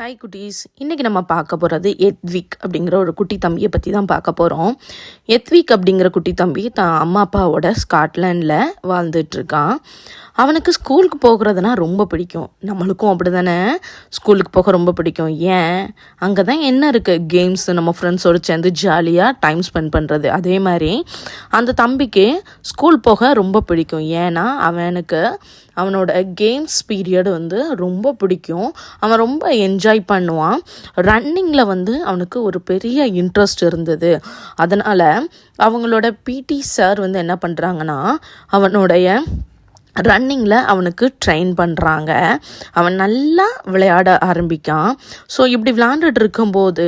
Hi குட்டீஸ். இன்றைக்கி நம்ம பார்க்க போகிறது எத்விக் அப்படிங்கிற ஒரு குட்டி தம்பியை பற்றி தான் பார்க்க போகிறோம் எத்விக் அப்படிங்கிற குட்டி தம்பி தான் அம்மா அப்பாவோட ஸ்காட்லாண்டில் வாழ்ந்துட்டுருக்கான். அவனுக்கு ஸ்கூலுக்கு போகிறதுனா ரொம்ப பிடிக்கும். நம்மளுக்கும் அப்படி தானே ஸ்கூலுக்கு போக ரொம்ப பிடிக்கும். ஏன்? அங்கே தான் என்ன இருக்குது கேம்ஸ் நம்ம ஃப்ரெண்ட்ஸோடு சேர்ந்து ஜாலியாக டைம் ஸ்பெண்ட் பண்ணுறது அதே மாதிரி அந்த தம்பிக்கு ஸ்கூல் போக ரொம்ப பிடிக்கும். ஏன்னா அவனுக்கு அவனோட கேம்ஸ் பீரியட் வந்து ரொம்ப பிடிக்கும். அவன் ரொம்ப என்ஜாய் பண்ணுவான். ரன்னிங்கில் வந்து அவனுக்கு ஒரு பெரிய இன்ட்ரெஸ்ட் இருந்தது. அதனால் அவங்களோட பிடி சார் வந்து என்ன பண்ணுறாங்கன்னா அவனுடைய ரன்னிங்கில் அவனுக்கு ட்ரெயின் பண்ணுறாங்க அவன் நல்லா விளையாட ஆரம்பிக்கான். ஸோ இப்படி விளையாண்டுட்டு இருக்கும்போது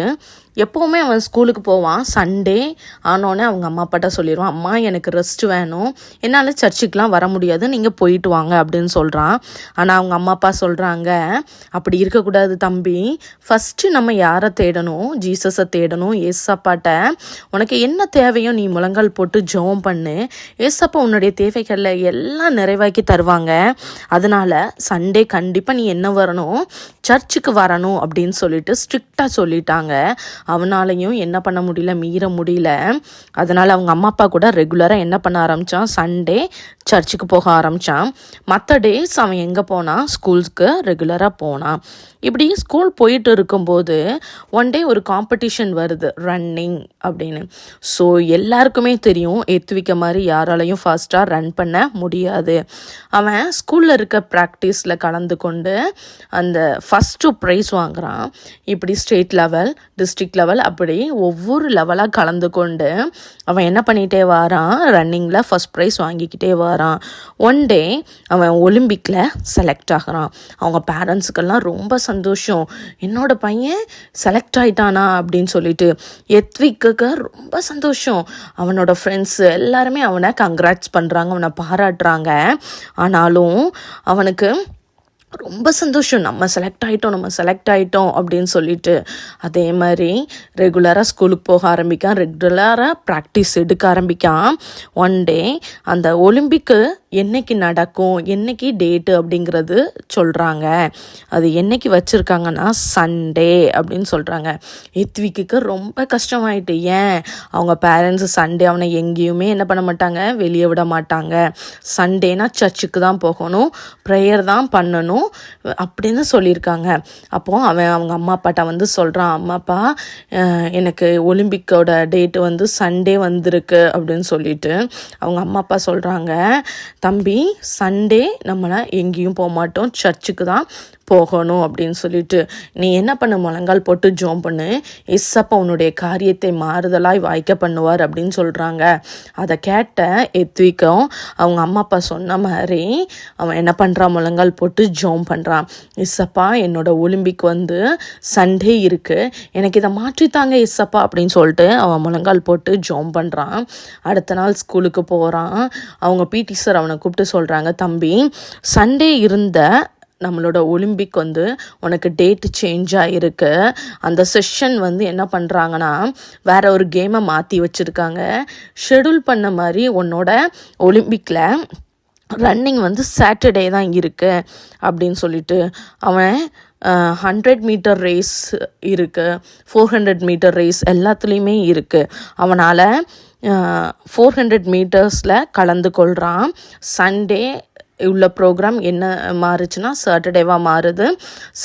எப்போவுமே அவன் ஸ்கூலுக்கு போவான். சண்டே ஆனோடனே அவங்க அம்மா அப்பாட்ட சொல்லிடுவான் அம்மா எனக்கு ரெஸ்ட் வேணும். என்னால் சர்ச்சுக்கெலாம் வர முடியாது. நீங்கள் போயிட்டு வாங்க அப்படின்னு சொல்கிறான் ஆனால் அவங்க அம்மா அப்பா சொல்கிறாங்க அப்படி இருக்கக்கூடாது தம்பி. ஃபஸ்ட்டு நம்ம யாரை தேடணும்? ஜீசஸை தேடணும். ஏசப்பாட்ட உனக்கு என்ன தேவையோ நீ முழங்கால் போட்டு ஜோம் பண்ணு. ஏசப்பா உன்னுடைய தேவைகளில் எல்லாம் நிறைவாக்கி தருவாங்க. அதனால் சண்டே கண்டிப்பாக நீ என்ன வரணும்? சர்ச்சுக்கு வரணும் அப்படின்னு சொல்லிட்டு ஸ்ட்ரிக்டாக சொல்லிட்டாங்க. அவனாலையும் என்ன பண்ண முடியல மீற முடியல. அதனால் அவங்க அம்மா அப்பா கூட ரெகுலராக என்ன பண்ண ஆரம்பித்தான் சண்டே சர்ச்சுக்கு போக ஆரம்பித்தான் மற்ற டேஸ் அவன் எங்கே போனான்? ஸ்கூல்ஸ்க்கு ரெகுலராக போனான். இப்படி ஸ்கூல் போயிட்டு இருக்கும்போது ஒன் டே ஒரு காம்படிஷன் வருது ரன்னிங் அப்படின்னு. ஸோ எல்லாருக்குமே தெரியும் எத்துவிக்க மாதிரி யாராலையும் ஃபாஸ்ட்டாக ரன் பண்ண முடியாது. அவன் ஸ்கூலில் இருக்க ப்ராக்டிஸில் கலந்து கொண்டு அந்த ஃபஸ்ட்டு ப்ரைஸ் வாங்குறான். இப்படி ஸ்டேட் லெவல் டிஸ்ட்ரிக்ட் லெவல் அப்படி ஒவ்வொரு லெவலாக கலந்து கொண்டு அவன் என்ன பண்ணிகிட்டே வாரான்? ரன்னிங்கில் ஃபஸ்ட் ப்ரைஸ் வாங்கிக்கிட்டே வாரான். ஒன் டே அவன் ஒலிம்பிக்கில் செலக்ட் ஆகிறான். அவங்க பேரண்ட்ஸுக்கெல்லாம் ரொம்ப சந்தோஷம். என்னோட பையன் செலக்ட் ஆயிட்டானா அப்படின்னு சொல்லிட்டு எத்விக்கு ரொம்ப சந்தோஷம். அவனோட ஃப்ரெண்ட்ஸ் எல்லாருமே அவனை கங்க்ராட்ஸ் பண்ணுறாங்க அவனை பாராட்டுறாங்க. ஆனாலும் அவனுக்கு ரொம்ப சந்தோஷம். நம்ம செலக்ட் ஆகிட்டோம் நம்ம செலக்ட் ஆகிட்டோம் அப்படின்னு சொல்லிட்டு. அதே மாதிரி ரெகுலராக ஸ்கூலுக்கு போக ஆரம்பிக்கான் ரெகுலராக ப்ராக்டிஸ் எடுக்க ஆரம்பிக்கான் ஒன் டே அந்த ஒலிம்பிக்கு என்னைக்கு நடக்கும் என்னைக்கு டேட்டு அப்படிங்கிறது சொல்கிறாங்க அது என்னைக்கு வச்சுருக்காங்கன்னா சண்டே அப்படின்னு சொல்கிறாங்க எத்விக்கு ரொம்ப கஷ்டமாயிட்டு ஏன்? அவங்க பேரண்ட்ஸ் சண்டே அவனை எங்கேயுமே என்ன பண்ண மாட்டாங்க? வெளியே விட மாட்டாங்க. சண்டேனா சர்ச்சுக்கு தான் போகணும் ப்ரேயர் தான் பண்ணணும் அப்படின்னு சொல்லியிருக்காங்க. அப்போது அவன் அவங்க அம்மா அப்பாட்ட வந்து சொல்கிறான் அம்மா அப்பா எனக்கு ஒலிம்பிக்கோட டேட்டு வந்து சண்டே வந்திருக்கு அப்படின்னு சொல்லிட்டு. அவங்க அம்மா அப்பா சொல்கிறாங்க தம்பி சண்டே நம்மளை எங்கேயும் போக மாட்டோம் சர்ச்சுக்கு தான். போகணும் அப்படின்னு சொல்லிட்டு நீ என்ன பண்ண முழங்கால் போட்டு ஜோம் பண்ணு. இசப்ப உன்னுடைய காரியத்தை மாறுதலாய் வாய்க்க பண்ணுவார் அப்படின்னு சொல்கிறாங்க அதை கேட்ட எத்விக்கும் அவங்க அம்மா அப்பா சொன்ன மாதிரி அவன் என்ன பண்ணுறான் முழங்கால் போட்டு ஜோம் பண்ணுறான் இசப்பா என்னோட ஒலிம்பிக் வந்து சண்டே இருக்குது எனக்கு இதை மாற்றித்தாங்க இசப்பா அப்படின்னு சொல்லிட்டு அவன் முழங்கால் போட்டு ஜோம் பண்ணுறான் அடுத்த நாள் ஸ்கூலுக்கு போகிறான் அவங்க பிடி சார் அவனை கூப்பிட்டு சொல்கிறாங்க தம்பி சண்டே இருந்த நம்மளோட ஒலிம்பிக் வந்து உனக்கு டேட் சேஞ்ச் ஆகிருக்கு அந்த செஷன் வந்து என்ன பண்ணுறாங்கன்னா வேற ஒரு கேமை மாற்றி வச்சுருக்காங்க. ஷெடியூல் பண்ண மாதிரி உன்னோட ஒலிம்பிக்கில் ரன்னிங் வந்து சாட்டர்டே தான் இருக்குது அப்படின்னு சொல்லிட்டு அவன் ஹண்ட்ரட் மீட்டர் ரேஸ் இருக்குது ஃபோர் ஹண்ட்ரட் மீட்டர் ரேஸ் எல்லாத்துலேயுமே இருக்குது அவனால் ஃபோர் ஹண்ட்ரட் மீட்டர்ஸில் கலந்து கொள்கிறான் சண்டே உள்ள ப்ரோக்ராம் என்ன மாறுச்சுன்னா சாட்டர்டேவாக மாறுது.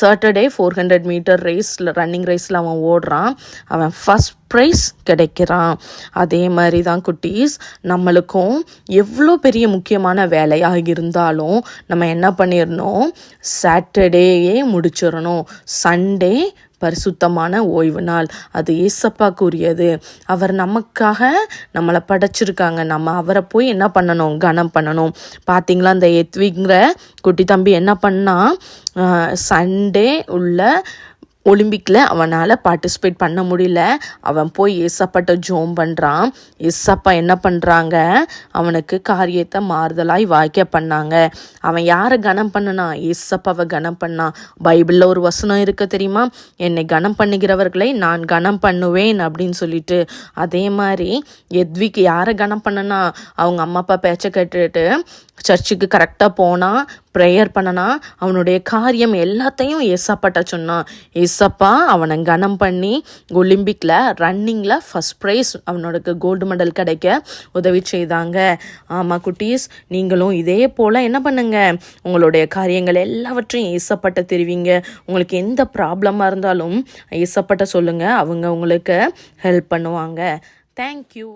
சாட்டர்டே ஃபோர் ஹண்ட்ரட் மீட்டர் ரேஸில் ரன்னிங் ரேஸில் அவன் ஓடுறான். அவன் ஃபஸ்ட் ப்ரைஸ் கிடைக்கிறான். அதே மாதிரி தான் குட்டீஸ் நம்மளுக்கும் எவ்வளோ பெரிய முக்கியமான வேலையாக இருந்தாலும் நம்ம என்ன பண்ணிடணும் சாட்டர்டேயே முடிச்சிடணும் சண்டே பரிசுத்தமான ஓய்வு நாள் அது ஏசப்பாக்குரியது. அவர் நமக்காக நம்மளை படைச்சிருக்காங்க. நம்ம அவரை போய் என்ன பண்ணணும்? கனம் பண்ணணும். பார்த்தீங்களா அந்த எத்விங்கிற குட்டி தம்பி என்ன பண்ணால் சண்டே உள்ள ஒலிம்பிக்கில் அவனால் பார்ட்டிசிபேட் பண்ண முடியல. அவன் போய் ஏசப்பாட்ட ஜோம் பண்ணுறான் ஏசப்பா என்ன பண்ணுறாங்க அவனுக்கு காரியத்தை மாறுதலாய் வாய்க்க பண்ணாங்க. அவன் யாரை கனம் பண்ணனா? ஏசப்பாவை கனம் பண்ணான். பைபிளில் ஒரு வசனம் இருக்க தெரியுமா? என்னை கனம் பண்ணுகிறவர்களை நான் கனம் பண்ணுவேன் அப்படின்னு சொல்லிட்டு. அதே மாதிரி எத்விக்கு யாரை கனம் பண்ணனா? அவங்க அம்மா அப்பா பேச்சை கேட்டுட்டு சர்ச்சுக்கு கரெக்டாக போனால் ப்ரேயர் பண்ணனா அவனுடைய காரியம் எல்லாத்தையும் ஏசப்பாட்ட சொன்னான். ஏசப்பா அவனை கனம் பண்ணி ஒலிம்பிக்கில் ரன்னிங்கில் ஃபஸ்ட் ப்ரைஸ் அவனோட கோல்டு மெடல் கிடைக்க உதவி செய்தாங்க. ஆமாம் குட்டீஸ் நீங்களும் இதே போல் என்ன பண்ணுங்கள் உங்களுடைய காரியங்கள் எல்லாவற்றையும் ஏசப்பட்ட தெரிவிங்க. உங்களுக்கு எந்த ப்ராப்ளமாக இருந்தாலும் ஏசப்பட்ட சொல்லுங்கள் அவங்க உங்களுக்கு ஹெல்ப் பண்ணுவாங்க. தேங்க்யூ